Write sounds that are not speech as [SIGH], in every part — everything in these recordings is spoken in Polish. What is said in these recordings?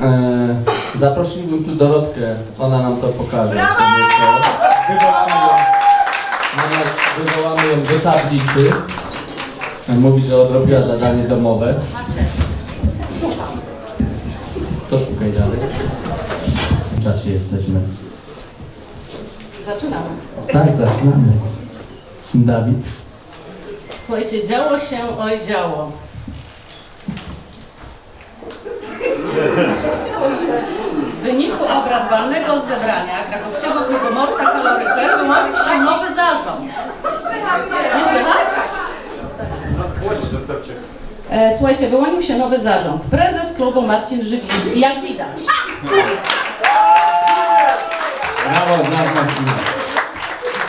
E, zaprosiłbym tu Dorotkę, ona nam to pokaże. Wywołamy ją, wywołamy ją do tablicy. E, Mówi, że odrobiła zadanie domowe. To szukaj dalej. W czasie jesteśmy. Zaczynamy. Tak, zaczynamy. Dawid. Słuchajcie, działo się, oj działo. W wyniku obrad walnego zebrania krakowskiego klubu Morsa Kaloryfer wyłonił się nowy zarząd. Nie słychać? E, Słuchajcie, wyłonił się nowy zarząd. Prezes klubu Marcin Żywiński, jak widać. Brawo, dla Marcina.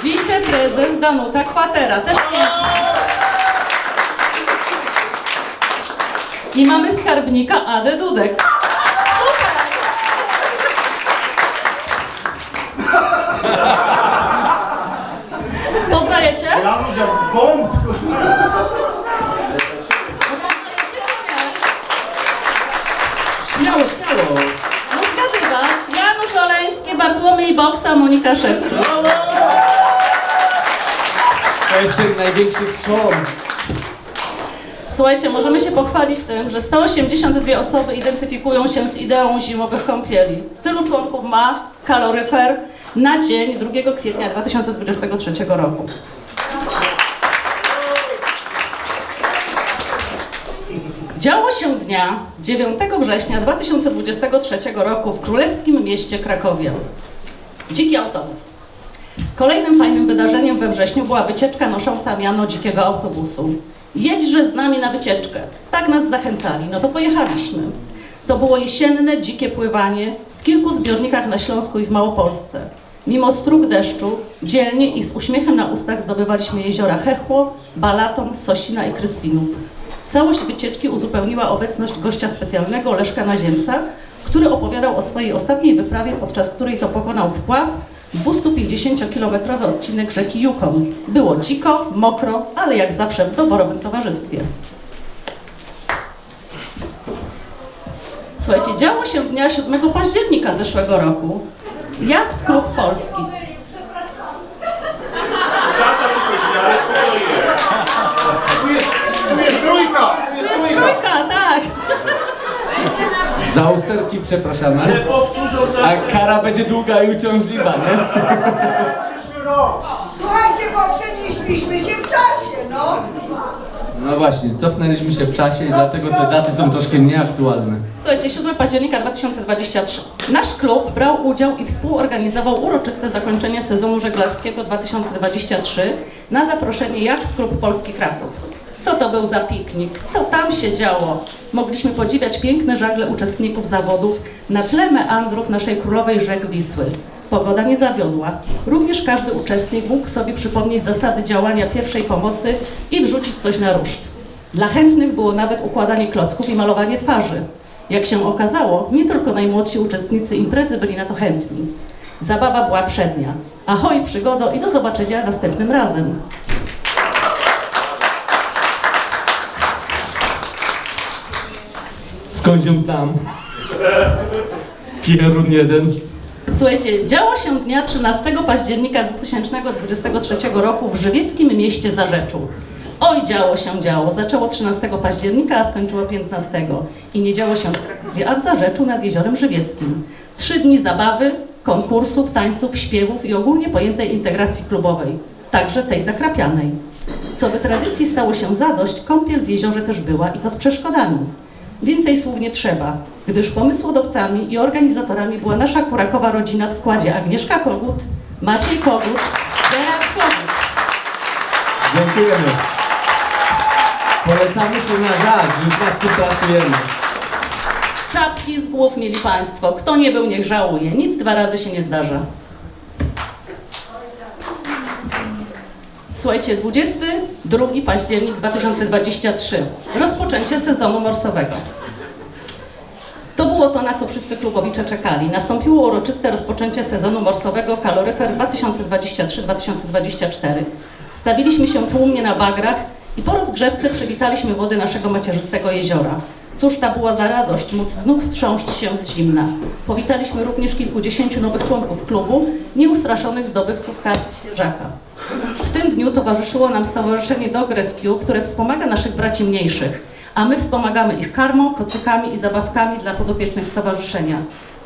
Wiceprezes Danuta Kwatera, też pięknie. I mamy skarbnika Adę Dudek. Jak bąk! Śmiało, śmiało. No zgadywać. Janusz Oleński, Bartłomiej Boksa, Monika Szewczuk. To jest ten największy trzon. Słuchajcie, możemy się pochwalić tym, że 182 osoby identyfikują się z ideą zimowych kąpieli. Tylu członków ma kaloryfer na dzień 2 kwietnia 2023 roku. Działo się dnia 9 września 2023 roku w królewskim mieście Krakowie. Dziki autobus. Kolejnym fajnym wydarzeniem we wrześniu była wycieczka nosząca miano dzikiego autobusu. Jedźże z nami na wycieczkę. Tak nas zachęcali, no to pojechaliśmy. To było jesienne, dzikie pływanie w kilku zbiornikach na Śląsku i w Małopolsce. Mimo strug deszczu, dzielnie i z uśmiechem na ustach zdobywaliśmy jeziora Hechło, Balaton, Sosina i Kryspinów. Całość wycieczki uzupełniła obecność gościa specjalnego Leszka Naziemca, który opowiadał o swojej ostatniej wyprawie, podczas której to pokonał wpław 250-kilometrowy odcinek rzeki Yukon. Było dziko, mokro, ale jak zawsze w doborowym towarzystwie. Słuchajcie, działo się dnia 7 października zeszłego roku. Jacht Klub Polski. Tata tylko śmiale, spokojnie. Tu jest, tu jest trójka! Tu jest To jest trójka! trójka, tak. Za usterki przepraszamy. Powtórzą A kara będzie długa i uciążliwa, nie? przyszły rok! Słuchajcie, bo przenieśliśmy się w czasie, no. No właśnie, cofnęliśmy się w czasie i dlatego te daty są troszkę nieaktualne. Słuchajcie, 7 października 2023. Nasz klub brał udział i współorganizował uroczyste zakończenie sezonu żeglarskiego 2023 na zaproszenie Jacht Klub Polski Kraków. Co to był za piknik? Co tam się działo? Mogliśmy podziwiać piękne żagle uczestników zawodów na tle meandrów naszej królowej rzek Wisły. Pogoda nie zawiodła. Również każdy uczestnik mógł sobie przypomnieć zasady działania pierwszej pomocy i wrzucić coś na ruszt. Dla chętnych było nawet układanie klocków i malowanie twarzy. Jak się okazało, nie tylko najmłodsi uczestnicy imprezy byli na to chętni. Zabawa była przednia. Ahoj przygodo i do zobaczenia następnym razem. Skąd ją znam? Pierun jeden. Słuchajcie, działo się dnia 13 października 2023 roku w żywieckim mieście Zarzeczu. Oj, działo się, działo. Zaczęło 13 października, a skończyło 15. I nie działo się w Krakowie, a w Zarzeczu nad Jeziorem Żywieckim. Trzy dni zabawy, konkursów, tańców, śpiewów i ogólnie pojętej integracji klubowej. Także tej zakrapianej. Co by tradycji stało się zadość, kąpiel w jeziorze też była i to z przeszkodami. Więcej słów nie trzeba, gdyż pomysłodawcami i organizatorami była nasza kurakowa rodzina w składzie Agnieszka Kogut, Maciej Kogut, Gerard Kogut. Dziękujemy. Polecamy się na zaś, już nad tym pracujemy. Czapki z głów mieli Państwo. Kto nie był, niech żałuje. Nic dwa razy się nie zdarza. Słuchajcie, 22 październik 2023. Rozpoczęcie sezonu morsowego. To było to, na co wszyscy klubowicze czekali. Nastąpiło uroczyste rozpoczęcie sezonu morsowego Kaloryfer 2023-2024. Stawiliśmy się tłumnie na bagrach i po rozgrzewce przywitaliśmy wody naszego macierzystego jeziora. Cóż ta była za radość móc znów trząść się z zimna. Powitaliśmy również kilkudziesięciu nowych członków klubu, nieustraszonych zdobywców karty. Tym dniu towarzyszyło nam Stowarzyszenie Dog Rescue, które wspomaga naszych braci mniejszych, a my wspomagamy ich karmą, kocykami i zabawkami dla podopiecznych stowarzyszenia.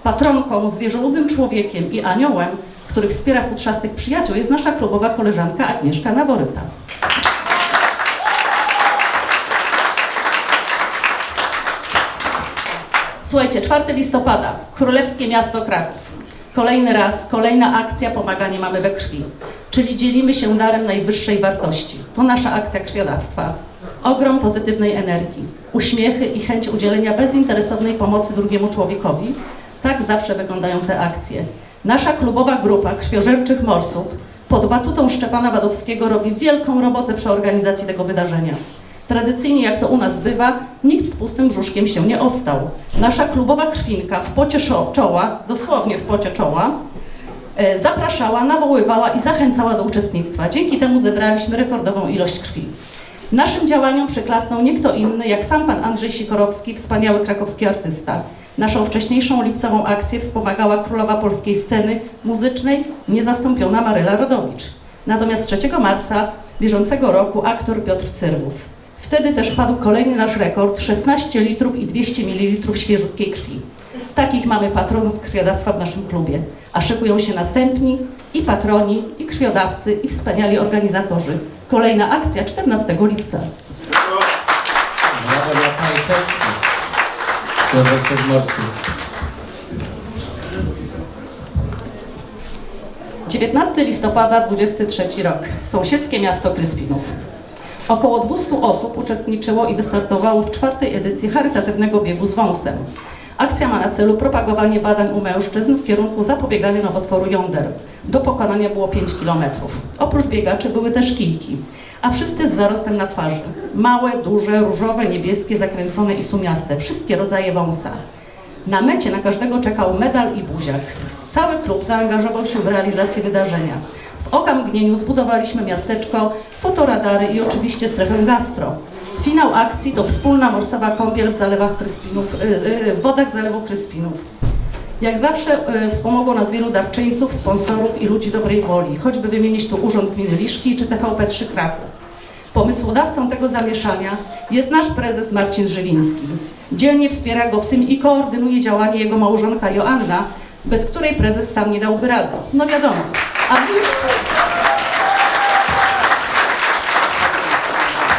Patronką, zwierzoludnym człowiekiem i aniołem, który wspiera futrzastych przyjaciół, jest nasza klubowa koleżanka Agnieszka Naworyta. Słuchajcie, 4 listopada, Królewskie Miasto Kraków. Kolejny raz, kolejna akcja Pomaganie mamy we krwi, czyli dzielimy się darem najwyższej wartości. To nasza akcja krwiodawstwa. Ogrom pozytywnej energii, uśmiechy i chęć udzielenia bezinteresownej pomocy drugiemu człowiekowi. Tak zawsze wyglądają te akcje. Nasza klubowa grupa krwiożerczych morsów pod batutą Szczepana Wadowskiego robi wielką robotę przy organizacji tego wydarzenia. Tradycyjnie, jak to u nas bywa, nikt z pustym brzuszkiem się nie ostał. Nasza klubowa krwinka w pocie czoła, dosłownie w pocie czoła, zapraszała, nawoływała i zachęcała do uczestnictwa. Dzięki temu zebraliśmy rekordową ilość krwi. Naszym działaniom przyklasnął nie kto inny, jak sam pan Andrzej Sikorowski, wspaniały krakowski artysta. Naszą wcześniejszą lipcową akcję wspomagała królowa polskiej sceny muzycznej, niezastąpiona Maryla Rodowicz. Natomiast 3 marca bieżącego roku aktor Piotr Cyrwus. Wtedy też padł kolejny nasz rekord 16 litrów i 200 ml świeżutkiej krwi. Takich mamy patronów krwiodawstwa w naszym klubie, a szykują się następni i patroni, i krwiodawcy, i wspaniali organizatorzy. Kolejna akcja 14 lipca. Brawo dla całej sekcji. Morsów. 19 listopada 23 rok. Sąsiedzkie miasto Kryspinów. Około 200 osób uczestniczyło i wystartowało w czwartej edycji charytatywnego biegu z wąsem. Akcja ma na celu propagowanie badań u mężczyzn w kierunku zapobiegania nowotworu jąder. Do pokonania było 5 km. Oprócz biegaczy były też kijki, a wszyscy z zarostem na twarzy. Małe, duże, różowe, niebieskie, zakręcone i sumiaste. Wszystkie rodzaje wąsa. Na mecie na każdego czekał medal i buziak. Cały klub zaangażował się w realizację wydarzenia. W okamgnieniu zbudowaliśmy miasteczko, fotoradary i oczywiście strefę gastro. Finał akcji to wspólna morsowa kąpiel w zalewach Kryspinów, y, y, w wodach zalewu Kryspinów. Jak zawsze y, wspomogło nas wielu darczyńców, sponsorów i ludzi dobrej woli, choćby wymienić tu Urząd Gminy Liszki czy TVP3 Kraków. Pomysłodawcą tego zamieszania jest nasz prezes Marcin Żywiński. Dzielnie wspiera go w tym i koordynuje działanie jego małżonka Joanna, bez której prezes sam nie dałby rady. No wiadomo. A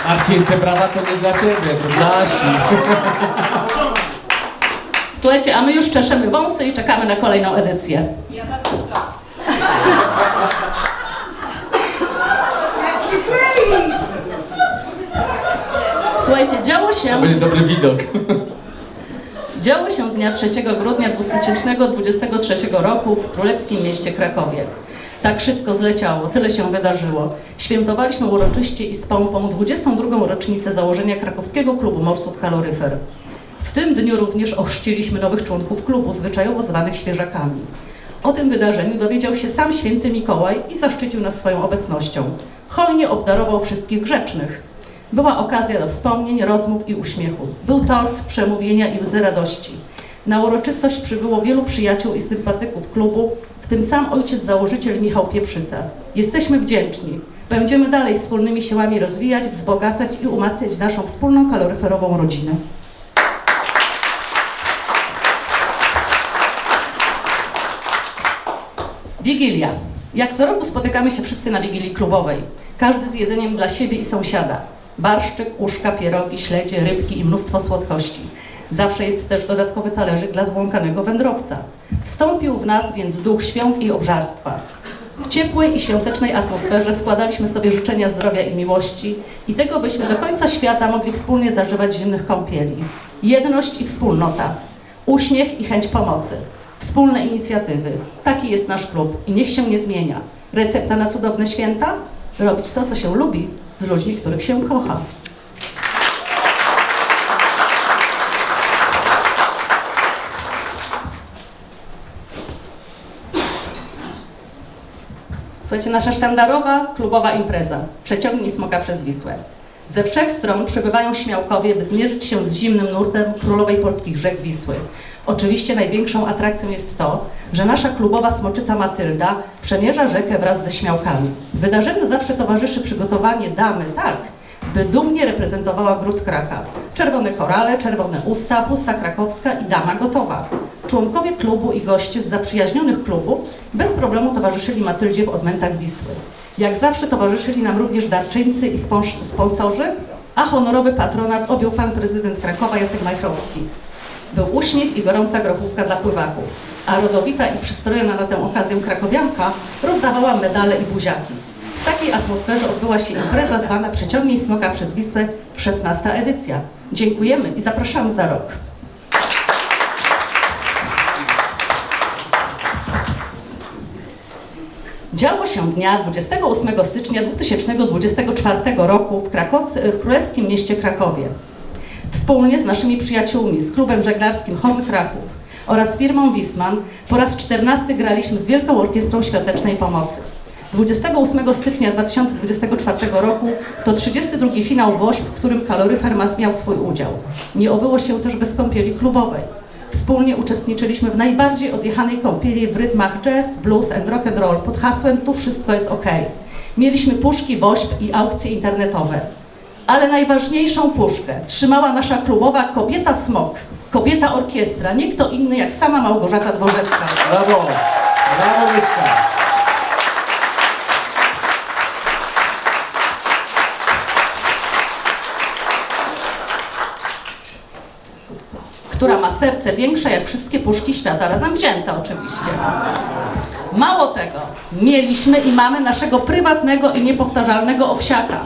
Marcin, te brawa to nie dla Ciebie, to dla Asi. Słuchajcie, a my już czeszemy wąsy i czekamy na kolejną edycję. Jak przyklei! Słuchajcie, działo się... To będzie dobry widok. Działo się dnia 3 grudnia 2023 roku w królewskim mieście Krakowie. Tak szybko zleciało, tyle się wydarzyło. Świętowaliśmy uroczyście i z pompą 22. rocznicę założenia krakowskiego klubu morsów Kaloryfer. W tym dniu również ochrzciliśmy nowych członków klubu, zwyczajowo zwanych świeżakami. O tym wydarzeniu dowiedział się sam święty Mikołaj i zaszczycił nas swoją obecnością. Hojnie obdarował wszystkich grzecznych. Była okazja do wspomnień, rozmów i uśmiechu. Był tort, przemówienia i łzy radości. Na uroczystość przybyło wielu przyjaciół i sympatyków klubu, w tym sam ojciec założyciel Michał Pieprzyca. Jesteśmy wdzięczni. Będziemy dalej wspólnymi siłami rozwijać, wzbogacać i umacniać naszą wspólną kaloryferową rodzinę. Wigilia. Jak co roku spotykamy się wszyscy na Wigilii klubowej. Każdy z jedzeniem dla siebie i sąsiada. Barszczyk, uszka, pierogi, śledzie, rybki i mnóstwo słodkości. Zawsze jest też dodatkowy talerzyk dla zbłąkanego wędrowca. Wstąpił w nas więc duch świąt i obżarstwa. W ciepłej i świątecznej atmosferze składaliśmy sobie życzenia zdrowia i miłości i tego, byśmy do końca świata mogli wspólnie zażywać zimnych kąpieli. Jedność i wspólnota. Uśmiech i chęć pomocy. Wspólne inicjatywy. Taki jest nasz klub i niech się nie zmienia. Recepta na cudowne święta? Robić to, co się lubi, z ludźmi, których się kocha. Słuchajcie, nasza sztandarowa klubowa impreza. Przeciągnij smoka przez Wisłę. Ze wszech stron przybywają śmiałkowie, by zmierzyć się z zimnym nurtem królowej polskich rzek Wisły. Oczywiście największą atrakcją jest to, że nasza klubowa smoczyca Matylda przemierza rzekę wraz ze śmiałkami. Wydarzeniu zawsze towarzyszy przygotowanie damy tak, by dumnie reprezentowała gród Kraka. Czerwone korale, czerwone usta, pusta krakowska i dama gotowa. Członkowie klubu i goście z zaprzyjaźnionych klubów bez problemu towarzyszyli Matyldzie w odmętach Wisły. Jak zawsze towarzyszyli nam również darczyńcy i spons- sponsorzy, a honorowy patronat objął pan prezydent Krakowa Jacek Majchrowski. Był uśmiech i gorąca grochówka dla pływaków, a rodowita i przystrojona na tę okazję krakowianka rozdawała medale i buziaki. W takiej atmosferze odbyła się impreza zwana Przeciągnij Smoka przez Wisłę, 16 edycja. Dziękujemy i zapraszamy za rok. Działo się dnia 28 stycznia 2024 roku w, Krakows- w królewskim mieście Krakowie. Wspólnie z naszymi przyjaciółmi z klubem żeglarskim Homy Kraków oraz firmą Wisman po raz 14 graliśmy z Wielką Orkiestrą Świątecznej Pomocy. 28 stycznia 2024 roku to 32 finał WOŚP, w którym kaloryfer miał swój udział. Nie obyło się też bez kąpieli klubowej. Wspólnie uczestniczyliśmy w najbardziej odjechanej kąpieli w rytmach jazz, blues and rock and roll pod hasłem Tu wszystko jest ok. Mieliśmy puszki WOŚP i aukcje internetowe. Ale najważniejszą puszkę trzymała nasza klubowa kobieta smok, kobieta orkiestra, nie kto inny jak sama Małgorzata Dworzecka. Brawo! Brawo, Mieszka! Która ma serce większe jak wszystkie puszki świata razem wzięte oczywiście. Mało tego, mieliśmy i mamy naszego prywatnego i niepowtarzalnego owsiaka.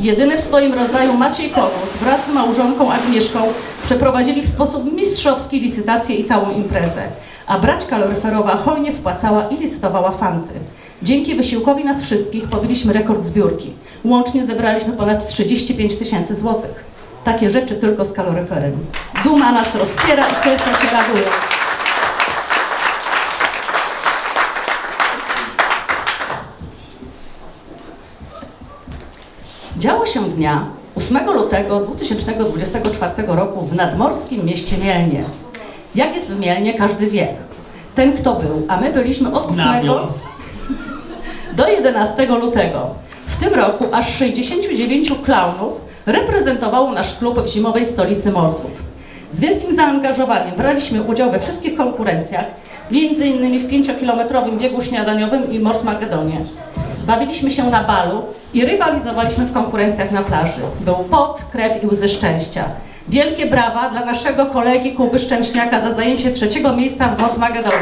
Jedyny w swoim rodzaju Maciej Kogut wraz z małżonką Agnieszką przeprowadzili w sposób mistrzowski licytację i całą imprezę, a brać kaloryferowa hojnie wpłacała i licytowała fanty. Dzięki wysiłkowi nas wszystkich pobiliśmy rekord zbiórki. Łącznie zebraliśmy ponad 35 tysięcy złotych. Takie rzeczy tylko z kaloryferem. Duma nas rozpiera i serce się raduje. Działo się dnia 8 lutego 2024 roku w nadmorskim mieście Mielnie. Jak jest w Mielnie, każdy wie. Ten, kto był, a my byliśmy od 8 [LAUGHS] do 11 lutego. W tym roku aż 69 klaunów reprezentowało nasz klub w zimowej stolicy morsów. Z wielkim zaangażowaniem braliśmy udział we wszystkich konkurencjach, między innymi w 5-kilometrowym biegu śniadaniowym i Mors Magedonie. Bawiliśmy się na balu i rywalizowaliśmy w konkurencjach na plaży. Był pot, krew i łzy szczęścia. Wielkie brawa dla naszego kolegi Kuby Szczęśniaka za zajęcie trzeciego miejsca w Mors Magedonie.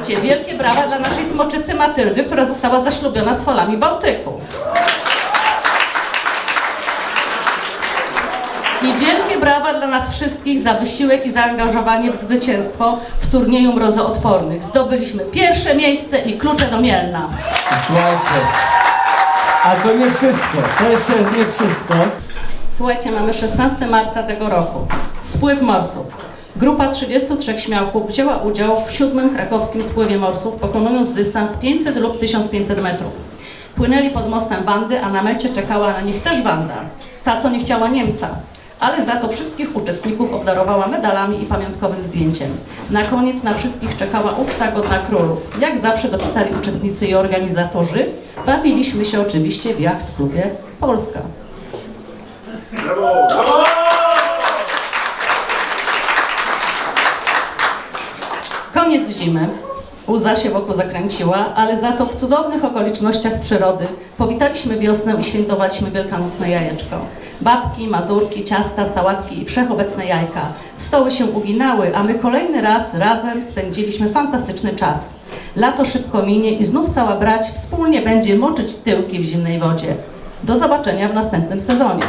Słuchajcie, wielkie brawa dla naszej smoczycy Matyldy, która została zaślubiona z falami Bałtyku. I wielkie brawa dla nas wszystkich za wysiłek i zaangażowanie w zwycięstwo w turnieju mrozoodpornych. Zdobyliśmy pierwsze miejsce i klucze do Mielna. Słuchajcie, a to nie wszystko, to jeszcze jest nie wszystko. Słuchajcie, mamy 16 marca tego roku. Spływ morsów. Grupa 33 śmiałków wzięła udział w siódmym krakowskim spływie morsów, pokonując dystans 500 lub 1500 metrów. Płynęli pod mostem Wandy, a na mecie czekała na nich też Wanda, ta co nie chciała Niemca. Ale za to wszystkich uczestników obdarowała medalami i pamiątkowym zdjęciem. Na koniec na wszystkich czekała uczta godna królów. Jak zawsze dopisali uczestnicy i organizatorzy, bawiliśmy się oczywiście w Jacht Klubie Polska. Koniec zimy. Łza się wokół zakręciła, ale za to w cudownych okolicznościach przyrody powitaliśmy wiosnę i świętowaliśmy wielkanocne jajeczko. Babki, mazurki, ciasta, sałatki i wszechobecne jajka. Stoły się uginały, a my kolejny raz razem spędziliśmy fantastyczny czas. Lato szybko minie i znów cała brać wspólnie będzie moczyć tyłki w zimnej wodzie. Do zobaczenia w następnym sezonie.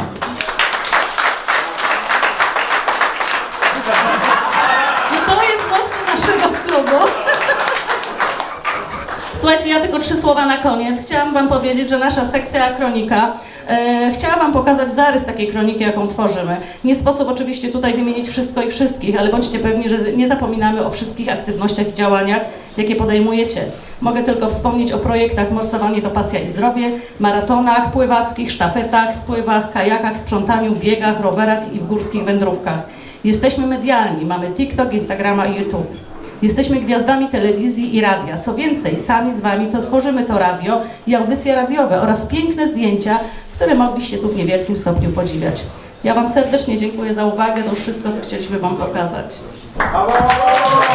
Słuchajcie, ja tylko trzy słowa na koniec. Chciałam Wam powiedzieć, że nasza sekcja kronika e, chciała Wam pokazać zarys takiej kroniki, jaką tworzymy. Nie sposób oczywiście tutaj wymienić wszystko i wszystkich, ale bądźcie pewni, że nie zapominamy o wszystkich aktywnościach i działaniach, jakie podejmujecie. Mogę tylko wspomnieć o projektach Morsowanie to Pasja i Zdrowie, maratonach pływackich, sztafetach, spływach, kajakach, sprzątaniu, biegach, rowerach i w górskich wędrówkach. Jesteśmy medialni, mamy TikTok, Instagrama i YouTube. Jesteśmy gwiazdami telewizji i radia. Co więcej, sami z Wami to tworzymy to radio i audycje radiowe oraz piękne zdjęcia, które mogliście tu w niewielkim stopniu podziwiać. Ja Wam serdecznie dziękuję za uwagę, to już wszystko, co chcieliśmy Wam pokazać.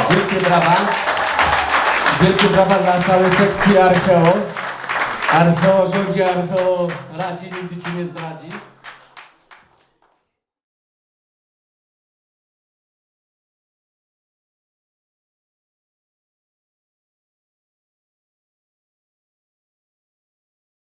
Wielkie brawa. Wielkie brawa dla całej sekcji Archeo. Archeo rządzi, Archeo radzi, nigdy Ci nie zdradzi.